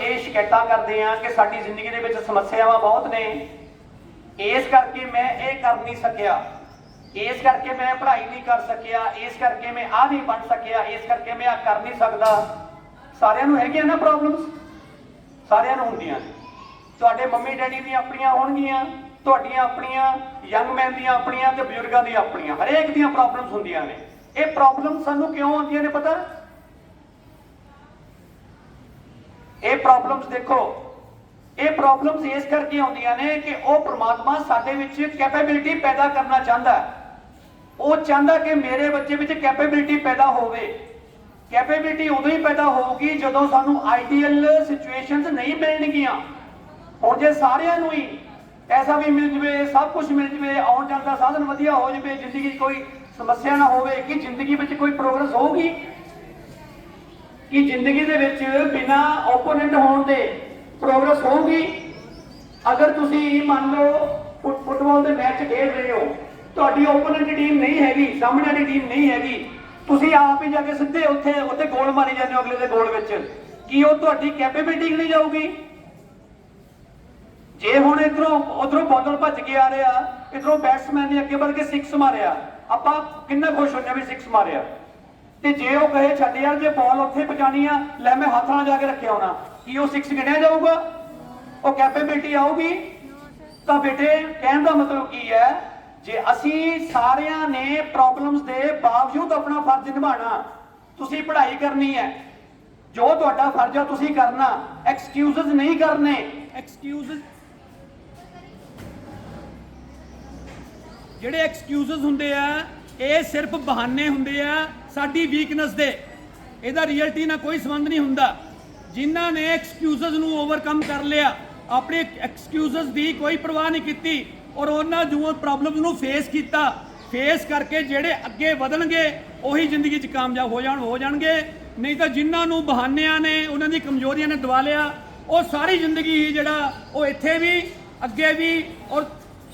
ਇਹ ਸ਼ਿਕਾਇਤਾਂ ਕਰਦੇ ਆ ਕਿ ਸਾਡੀ ਜ਼ਿੰਦਗੀ ਦੇ ਵਿੱਚ ਸਮੱਸਿਆਵਾਂ ਬਹੁਤ ਨੇ। ਇਸ ਕਰਕੇ ਮੈਂ ਇਹ ਕਰ ਨਹੀਂ ਸਕਿਆ। ਇਸ ਕਰਕੇ ਮੈਂ ਪੜ੍ਹਾਈ ਨਹੀਂ ਕਰ ਸਕਿਆ। ਇਸ ਕਰਕੇ ਮੈਂ ਆ ਨਹੀਂ ਬਣ ਸਕਿਆ। ਇਸ ਕਰਕੇ ਮੈਂ ਆ ਕਰ ਨਹੀਂ ਸਕਦਾ। ਸਾਰਿਆਂ ਨੂੰ ਹੈਗੀਆਂ ਨਾ ਪ੍ਰੋਬਲਮਸ ਸਾਰਿਆਂ ਨੂੰ ਹੁੰਦੀਆਂ ਨੇ। ਤੁਹਾਡੇ ਮੰਮੀ ਡੈਡੀ ਦੀਆਂ ਆਪਣੀਆਂ ਹੋਣਗੀਆਂ, ਤੁਹਾਡੀਆਂ ਆਪਣੀਆਂ ਯੰਗ ਮੈਨ ਦੀਆਂ ਆਪਣੀਆਂ ਤੇ ਬਜ਼ੁਰਗਾਂ ਦੀਆਂ ਆਪਣੀਆਂ। ਹਰੇਕ ਦੀਆਂ ਪ੍ਰੋਬਲਮਸ ਹੁੰਦੀਆਂ ਨੇ। ਇਹ ਪ੍ਰੋਬਲਮ ਸਾਨੂੰ ਕਿਉਂ ਆਉਂਦੀਆਂ ਨੇ ਪਤਾ? ਇਹ ਪ੍ਰੋਬਲਮਸ ਦੇਖੋ। ਇਹ ਪ੍ਰੋਬਲਮਸ ਇਸ ਕਰਕੇ ਆਉਂਦੀਆਂ ਨੇ ਕਿ ਉਹ ਪ੍ਰਮਾਤਮਾ ਸਾਡੇ ਵਿੱਚ ਕੈਪੇਬਿਲਿਟੀ ਪੈਦਾ ਕਰਨਾ ਚਾਹੁੰਦਾ ਉਹ ਚਾਹੁੰਦਾ ਕਿ ਮੇਰੇ ਬੱਚੇ ਵਿੱਚ ਕੈਪੇਬਿਲਿਟੀ ਪੈਦਾ ਹੋਵੇ। ਕੈਪੇਬਿਲਿਟੀ ਉਦੋਂ ਹੀ ਪੈਦਾ ਹੋਊਗੀ ਜਦੋਂ ਸਾਨੂੰ ਆਈਡੀਅਲ ਸਿਚੁਏਸ਼ਨਸ ਨਹੀਂ ਮਿਲਣਗੀਆਂ। ਹੁਣ ਜੇ ਸਾਰਿਆਂ ਨੂੰ ਹੀ ਪੈਸਾ ਵੀ ਮਿਲ ਜਵੇ, ਸਭ ਕੁਝ ਮਿਲ ਜਵੇ, ਆਉਣ ਜਾਣ ਦਾ ਸਾਧਨ ਵਧੀਆ ਹੋ ਜਵੇ, ਜ਼ਿੰਦਗੀ ਕੋਈ ਸਮੱਸਿਆ ਨਾ ਹੋਵੇ, ਕਿ ਜ਼ਿੰਦਗੀ ਵਿੱਚ ਕੋਈ ਪ੍ਰੋਗਰੈਸ ਹੋਊਗੀ ਕਿ ਜ਼ਿੰਦਗੀ ਦੇ ਵਿੱਚ ਬਿਨਾ ਓਪੋਨੈਂਟ ਹੋਣ ਦੇ ਪ੍ਰੋਗਰੈਸ ਹੋਊਗੀ? ਅਗਰ ਤੁਸੀਂ ਮੰਨ ਲਓ ਫੁੱਟਬਾਲ ਦੇ ਮੈਚ ਖੇਡ ਰਹੇ ਹੋ, ਤੁਹਾਡੀ ਓਪੋਨੈਂਟ ਟੀਮ ਨਹੀਂ ਹੈਗੀ, ਸਾਹਮਣੇ ਵਾਲੀ ਟੀਮ ਨਹੀਂ ਹੈਗੀ, ਤੁਸੀਂ ਆਪ ਹੀ ਜਾ ਕੇ ਸਿੱਧੇ ਉੱਥੇ ਉੱਥੇ ਗੋਲ ਮਾਰੀ ਜਾਂਦੇ ਹੋ ਅਗਲੇ ਦੇ ਗੋਲ ਵਿੱਚ। ਕੀ ਉਹ ਤੁਹਾਡੀ ਕੈਪੇਬਿਲਿਟੀ ਨਹੀਂ ਜਾਊਗੀ? ਜੇ ਹੁਣ ਇਧਰੋਂ, ਉਧਰੋਂ ਬੋਲਰ ਭੱਜ ਕੇ ਆ ਰਿਹਾ, ਇਧਰੋਂ ਬੈਟਸਮੈਨ ਨੇ ਅੱਗੇ ਵੱਧ ਕੇ 6 ਮਾਰਿਆ, ਆਪਾਂ ਕਿੰਨਾ ਖੁਸ਼ ਹੁੰਦੇ ਆ ਵੀ 6 ਮਾਰਿਆ? ਤੇ ਜੇ ਉਹ ਕਹੇ ਛੱਡ ਯਾਰ, ਜੇ ਬਾਲ ਉੱਥੇ ਪਹੁੰਚਾਣੀ ਆ, ਲੈ ਮੈਂ ਹੱਥ ਨਾਲ ਜਾ ਕੇ ਰੱਖਿਆ ਹੋਣਾ। ਕੀ ਉਹ 6 ਗਿਣਿਆ ਜਾਊਗਾ? ਉਹ ਕੈਪੇਬਿਲਿਟੀ ਆਊਗੀ? ਤਾਂ ਬੇਟੇ, ਕਹਿਣ ਦਾ ਮਤਲਬ ਕੀ ਹੈ, ਜੇ ਅਸੀਂ ਸਾਰਿਆਂ ਨੇ ਪ੍ਰੋਬਲਮਸ ਦੇ ਬਾਵਜੂਦ ਆਪਣਾ ਫਰਜ਼ ਨਿਭਾਣਾ ਤੁਸੀਂ ਪੜ੍ਹਾਈ ਕਰਨੀ ਹੈ, ਜੋ ਤੁਹਾਡਾ ਫਰਜ਼ ਹੈ ਤੁਸੀਂ ਕਰਨਾ ਐਕਸਕਿਊਜ਼ਸ ਨਹੀਂ ਕਰਨੇ। ਐਕਸਕਿਊਜ਼ਸ ਜਿਹੜੇ ਐਕਸਕਿਊਜ਼ਸ ਹੁੰਦੇ ਆ ਇਹ ਸਿਰਫ ਬਹਾਨੇ ਹੁੰਦੇ ਆ ਸਾਡੀ ਵੀਕਨੈਸ ਦੇ। ਇਹਦਾ ਰਿਐਲਿਟੀ ਨਾਲ ਕੋਈ ਸੰਬੰਧ ਨਹੀਂ ਹੁੰਦਾ। ਜਿਨ੍ਹਾਂ ਨੇ ਐਕਸਕਿਊਜ਼ਸ ਨੂੰ ਓਵਰਕਮ ਕਰ ਲਿਆ, ਆਪਣੇ ਐਕਸਕਿਊਜ਼ਸ ਦੀ ਕੋਈ ਪਰਵਾਹ ਨਹੀਂ ਕੀਤੀ ਔਰ ਉਹਨਾਂ ਜੋ ਪ੍ਰੋਬਲਮਸ ਨੂੰ ਫੇਸ ਕੀਤਾ। ਫੇਸ ਕਰਕੇ ਜਿਹੜੇ ਅੱਗੇ ਵਧਣਗੇ, ਉਹੀ ਜ਼ਿੰਦਗੀ 'ਚ ਕਾਮਯਾਬ ਹੋ ਜਾਣ, ਹੋ ਜਾਣਗੇ। ਨਹੀਂ ਤਾਂ ਜਿਨ੍ਹਾਂ ਨੂੰ ਬਹਾਨਿਆਂ ਨੇ, ਉਹਨਾਂ ਦੀ ਕਮਜ਼ੋਰੀਆਂ ਨੇ ਦਬਾ ਲਿਆ, ਉਹ ਸਾਰੀ ਜ਼ਿੰਦਗੀ ਹੀ ਜਿਹੜਾ ਉਹ ਇੱਥੇ ਵੀ, ਅੱਗੇ ਵੀ ਔਰ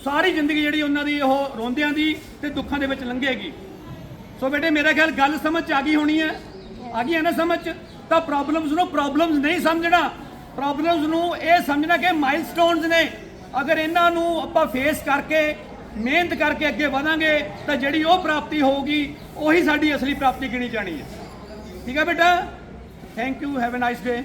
ਸਾਰੀ ਜ਼ਿੰਦਗੀ ਜਿਹੜੀ ਉਹਨਾਂ ਦੀ ਉਹ ਰੋਂਦਿਆਂ ਦੀ ਤੇ ਦੁੱਖਾਂ ਦੇ ਵਿੱਚ ਲੰਘੇਗੀ। ਸੋ ਬੇਟੇ, ਮੇਰਾ ਖਿਆਲ ਗੱਲ ਸਮਝ 'ਚ ਆ ਗਈ ਹੋਣੀ ਹੈ। ਆ ਗਈ ਹੈ ਨਾ ਸਮਝ 'ਚ? ਤਾਂ ਪ੍ਰੋਬਲਮਸ ਨੂੰ ਪ੍ਰੋਬਲਮਸ ਨਹੀਂ ਸਮਝਣਾ। ਪ੍ਰੋਬਲਮਸ ਨੂੰ ਇਹ ਸਮਝਣਾ ਕਿ ਮਾਈਲਸਟੋਨਸ ਨੇ। ਅਗਰ ਇਹਨਾਂ ਨੂੰ ਆਪਾਂ ਫੇਸ ਕਰਕੇ, ਮਿਹਨਤ ਕਰਕੇ ਅੱਗੇ ਵਧਾਂਗੇ, ਤਾਂ ਜਿਹੜੀ ਉਹ ਪ੍ਰਾਪਤੀ ਹੋਊਗੀ, ਉਹੀ ਸਾਡੀ ਅਸਲੀ ਪ੍ਰਾਪਤੀ ਗਿਣੀ ਜਾਣੀ ਹੈ। ਠੀਕ ਹੈ ਬੇਟਾ? Thank you have a nice day